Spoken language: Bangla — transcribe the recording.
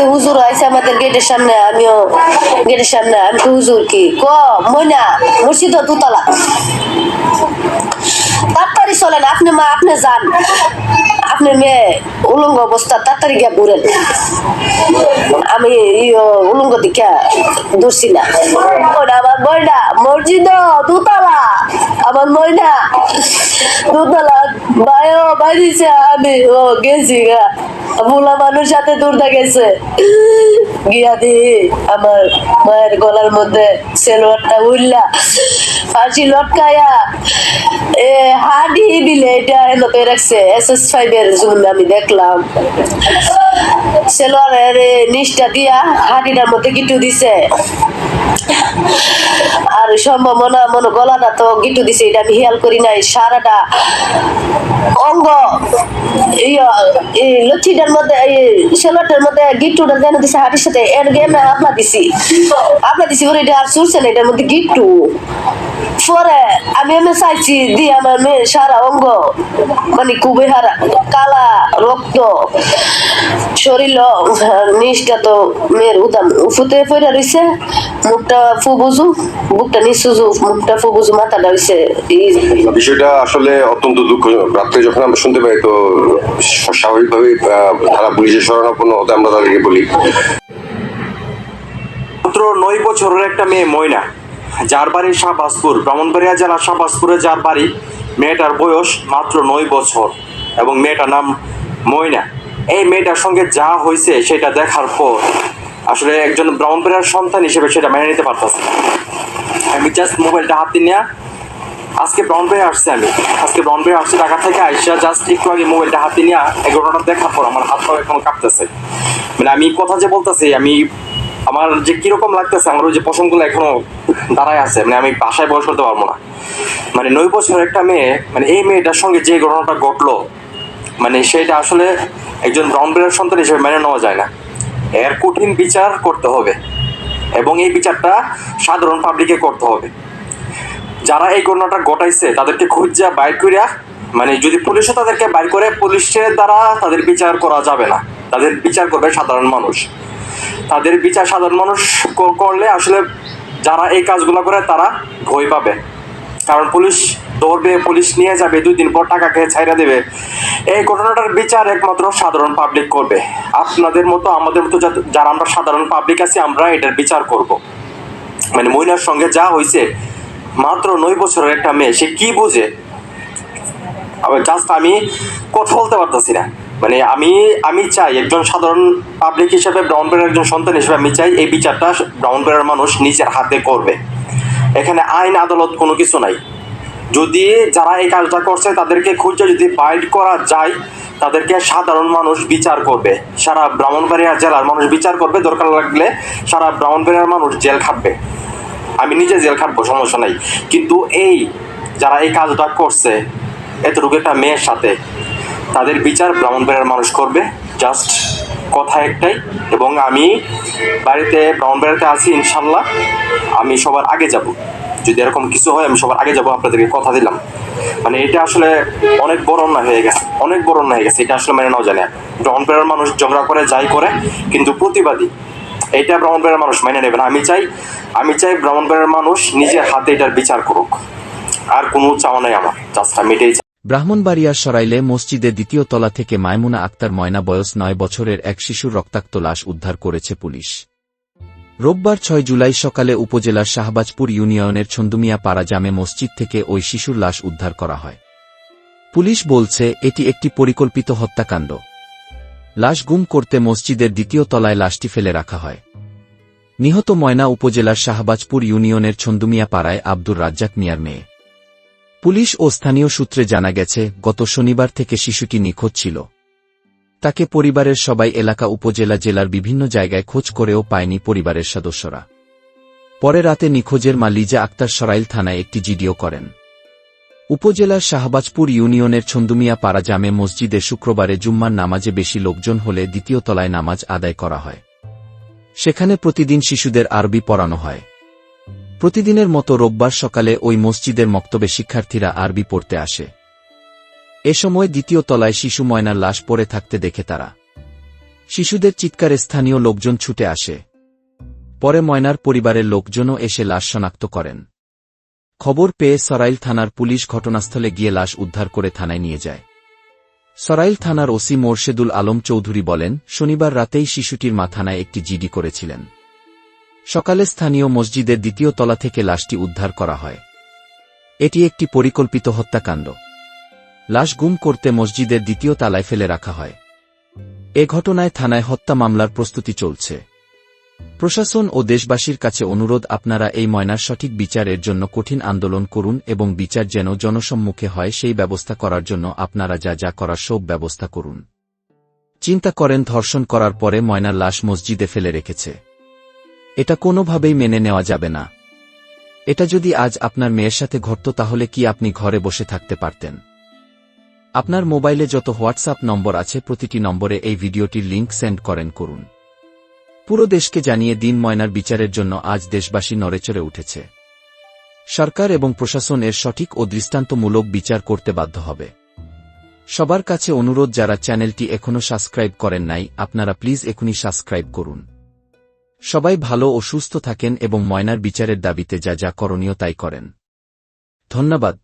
তো হুজুর আইসে আমাদের গেটের সামনে, আমিও গেটের সামনে, আমি হুজুর কি? ক, ময়না মসজিদ দুতলা। তাড়াতাড়ি চলেন, আপনি মা, আপনি যান। আপনার মেয়ে উলঙ্গ অবস্থা, তাড়াতাড়ি গিয়া ঘুরেন। আমি ইয়ো উলঙ্গ দিকে ধরছি না। ওটা আমার ময়না মসজিদ দুতলা। আমার ময়না, দুতলা। বায়ো বাড়িছে, আমি ও গেছি গা। ভোলা মানুষ সাথে দূর গেছে গিয়া দি, আমার মায়ের গলার মধ্যে সেলোয়ারটা উল্লা ফাঁসি লটকায়া। হাডি দিলে এটা রাখছে। এস এস আমি দেখলাম। সেলোয়ারের এ নিচটা দিয়া হাডিটার মধ্যে গিটু দিছে। আর সম্ভাবনা মনে গলাটা তো গিটু দিছে, এটা আমি খেয়াল করি নাই। সারাটা অঙ্গ মধ্যে সেলোয়ারটার মধ্যে গিট্টুটা যেন দিছে হাটির সাথে, এর গেম আপনা দিছি। আপনা দিছি পরে এটা আর চুরছে না, এটার মধ্যে গিট্টু। পরে আমি এমনি চাইছি দি আমার মেয়ের সারা অঙ্গ মানে খুবই হারা কালা রক্ত শরীর নিচটা তো মেয়ের উদাম ফুতে পড়ে রইছে মুখটা ফু বুঝু বুকটা নিচুজু মুখটা ফু বুঝু মাথাটা এই বিষয়টা আসলে অত্যন্ত দুঃখ রাত্রে যখন আমরা শুনতে পাই তো স্বাভাবিকভাবে তারা পুলিশের শরণাপন্ন হতে আমরা তাদেরকে বলি। মাত্র নয় বছরের একটা মেয়ে ময়না। যার বাড়ি শাহবাজপুর, ব্রাহ্মণবাড়িয়া জেলার শাহবাজপুরে যার বাড়ি মেয়েটার বয়স মাত্র নয় বছর এবং মেয়েটার নাম ময়না। এই মেয়েটার সঙ্গে যা হয়েছে সেটা দেখার পর আসলে একজন ব্রাহ্মণবাড়িয়ার সন্তান হিসেবে সেটা মেনে নিতে পারতেছে আমি জাস্ট মোবাইলটা হাতে নেওয়া আজকে ব্রাউনবাড়ি আসছে আমি। আজকে ব্রাউনবাড়ি আসছি ঢাকা থেকে আইসা জাস্ট একটু আগে মোবাইলটা হাতে নিয়ে এগারোটা দেখার পর আমার হাত পা এখনও কাঁপতেছে। মানে আমি কথা যে বলতেছি, আমি আমার যে কীরকম লাগতেছে, আমার ওই যে পশমগুলো এখনও দাঁড়ায় আছে মানে আমি বাসায় বয়স করতে পারব না। মানে নয় বছরের একটা মেয়ে মানে এই মেয়েটার সঙ্গে যে ঘটনাটা ঘটলো মানে সেটা আসলে একজন ব্রাউনবাড়ির সন্তান হিসেবে মেনে নেওয়া যায় না। এর কঠিন বিচার করতে হবে এবং এই বিচারটা সাধারণ পাবলিকে করতে হবে। যারা এই ঘটনাটা ঘটাইছে, তাদেরকে খুঁজা বাইর করিয়া মানে যদি পুলিশও তাদেরকে বাইর করে, পুলিশের দ্বারা তাদের বিচার করা যাবে না। তাদের বিচার করবে সাধারণ মানুষ। তাদের বিচার সাধারণ মানুষ করলে আসলে যারা এই কাজগুলো করে, তারা ভয় পাবে। কারণ পুলিশ ধরবে পুলিশ নিয়ে যাবে, দুই দিন পর টাকা খেয়ে ছাইরা দেবে। এই ঘটনাটার বিচার একমাত্র সাধারণ পাবলিক করবে। আপনাদের মতো, আমাদের মতো যারা আমরা সাধারণ পাবলিক আছি, আমরা এটার বিচার করব। মানে মহিলার সঙ্গে যা হয়েছে মাত্র নয় বছরের একটা মেয়ে, সে কি বোঝে? আবার জাস্ট আমি কথা বলতে পারতেছি না। মানে আমি আমি চাই একজন সাধারণ পাবলিক হিসেবে ব্রাউন ব্রাউনবেড়ের একজন সন্তান হিসেবে আমি চাই এই বিচারটা ব্রাউন ব্রাউনবেড়ের মানুষ নিজের হাতে করবে। এখানে আইন, আদালত কোনো কিছু নাই। যদি যারা এই কাজটা করছে তাদেরকে খুঁজে যদি বাইট করা যায়, তাদেরকে সাধারণ মানুষ বিচার করবে। সারা ব্রাহ্মণবাড়িয়া জেলার মানুষ বিচার করবে, দরকার লাগলে সারা ব্রাহ্মণবাড়িয়ার মানুষ জেল খাটবে। আমি নিজে জেল খাটবো, সমস্যা নাই। কিন্তু এই যারা এই কাজটা করছে, এতটুকু একটা মেয়ের সাথে তাদের বিচার ব্রাহ্মণবাড়িয়ার মানুষ করবে। জাস্ট কথা একটাই। এবং আমি বাড়িতে ব্রাহ্মণবাড়িয়াতে আছি, ইনশাল্লাহ। আমি সবার আগে যাব। যদি এরকম কিছু হয়, আমি সবার আগে যাব, আপনাদেরকে কথা দিলাম। মানে এটা আসলে অনেক বড় অন্যায় হয়ে গেছে। অনেক বড় অন্যায় হয়ে গেছে। এটা আসলে মেনে নেওয়া যায় না ব্রাহ্মণবাড়িয়ার মানুষ ঝগড়া করে, যাই করে, কিন্তু প্রতিবাদী। এইটা ব্রাহ্মণবাড়িয়ার মানুষ মেনে নেবে না। আমি চাই আমি চাই ব্রাহ্মণবাড়িয়ার মানুষ নিজের হাতে এটার বিচার করুক। আর কোনো চাওয়া নাই আমার। জাস্ট আমি এটাই চাই। ব্রাহ্মণবাড়িয়ার সরাইলে মসজিদের দ্বিতীয় তলা থেকে মায়মুনা আক্তার ময়না বয়স নয় বছরের এক শিশুর রক্তাক্ত লাশ উদ্ধার করেছে পুলিশ। রোববার ছয় জুলাই সকালে উপজেলার শাহবাজপুর ইউনিয়নের ছন্দুমিয়া পাড়া জামে মসজিদ থেকে ওই শিশুর লাশ উদ্ধার করা হয়। পুলিশ বলছে, এটি একটি পরিকল্পিত হত্যাকাণ্ড। লাশ গুম করতে মসজিদের দ্বিতীয় তলায় লাশটি ফেলে রাখা হয়। নিহত ময়না উপজেলার শাহবাজপুর ইউনিয়নের ছন্দুমিয়া পাড়ায় আব্দুর রাজ্জাক মিয়ার মেয়ে। পুলিশ ও স্থানীয় সূত্রে জানা গেছে, গত শনিবার থেকে শিশুটি নিখোঁজ ছিল। তাকে পরিবারের সবাই এলাকা উপজেলা জেলার বিভিন্ন জায়গায় খোঁজ করেও পায়নি পরিবারের সদস্যরা। পরে রাতে নিখোঁজের মা লিজা আক্তার সরাইল থানায় একটি জিডিও করেন। উপজেলার শাহবাজপুর ইউনিয়নের ছন্দুমিয়া পাড়া জামে মসজিদে শুক্রবারে জুম্মার নামাজে বেশি লোকজন হলে দ্বিতীয় তলায় নামাজ আদায় করা হয়। সেখানে প্রতিদিন শিশুদের আরবি পড়ানো হয়। প্রতিদিনের মতো রোববার সকালে ওই মসজিদের মক্তবে শিক্ষার্থীরা আরবি পড়তে আসে। এ সময় দ্বিতীয় তলায় শিশু ময়নার লাশ পড়ে থাকতে দেখে তারা। শিশুদের চিৎকারে স্থানীয় লোকজন ছুটে আসে। পরে ময়নার পরিবারের লোকজনও এসে লাশ শনাক্ত করেন। খবর পেয়ে সরাইল থানার পুলিশ ঘটনাস্থলে গিয়ে লাশ উদ্ধার করে থানায় নিয়ে যায়। সরাইল থানার ওসি মোরশেদুল আলম চৌধুরী বলেন, শনিবার রাতেই শিশুটির মা থানায় একটি জিডি করেছিলেন। সকালে স্থানীয় মসজিদের দ্বিতীয় তলা থেকে লাশটি উদ্ধার করা হয়। এটি একটি পরিকল্পিত হত্যাকাণ্ড। লাশ গুম করতে মসজিদের দ্বিতীয় তালায় ফেলে রাখা হয়। এ ঘটনায় থানায় হত্যা মামলার প্রস্তুতি চলছে। প্রশাসন ও দেশবাসীর কাছে অনুরোধ, আপনারা এই ময়নার সঠিক বিচারের জন্য কঠিন আন্দোলন করুন এবং বিচার যেন জনসম্মুখে হয়, সেই ব্যবস্থা করার জন্য আপনারা যা যা করার, সব ব্যবস্থা করুন। চিন্তা করেন, ধর্ষণ করার পরে ময়নার লাশ মসজিদে ফেলে রেখেছে। এটা কোনোভাবেই মেনে নেওয়া যাবে না। এটা যদি আজ আপনার মেয়ের সাথে ঘটত তাহলে কি আপনি ঘরে বসে থাকতে পারতেন? আপনার মোবাইলে যত হোয়াটসঅ্যাপ নম্বর আছে প্রতিটি নম্বরে এই ভিডিওটির লিংক সেন্ড করেন করুন। পুরো দেশকে জানিয়ে দিন ময়নার বিচারের জন্য আজ দেশবাসী নড়েচড়ে উঠেছে। সরকার এবং প্রশাসন এর সঠিক ও দৃষ্টান্তমূলক বিচার করতে বাধ্য হবে। সবার কাছে অনুরোধ, যারা চ্যানেলটি এখনও সাবস্ক্রাইব করেন নাই, আপনারা প্লিজ এখনই সাবস্ক্রাইব করুন। সবাই ভালো ও সুস্থ থাকেন এবং ময়নার বিচারের দাবিতে যা যা করণীয় তাই করেন। ধন্যবাদ।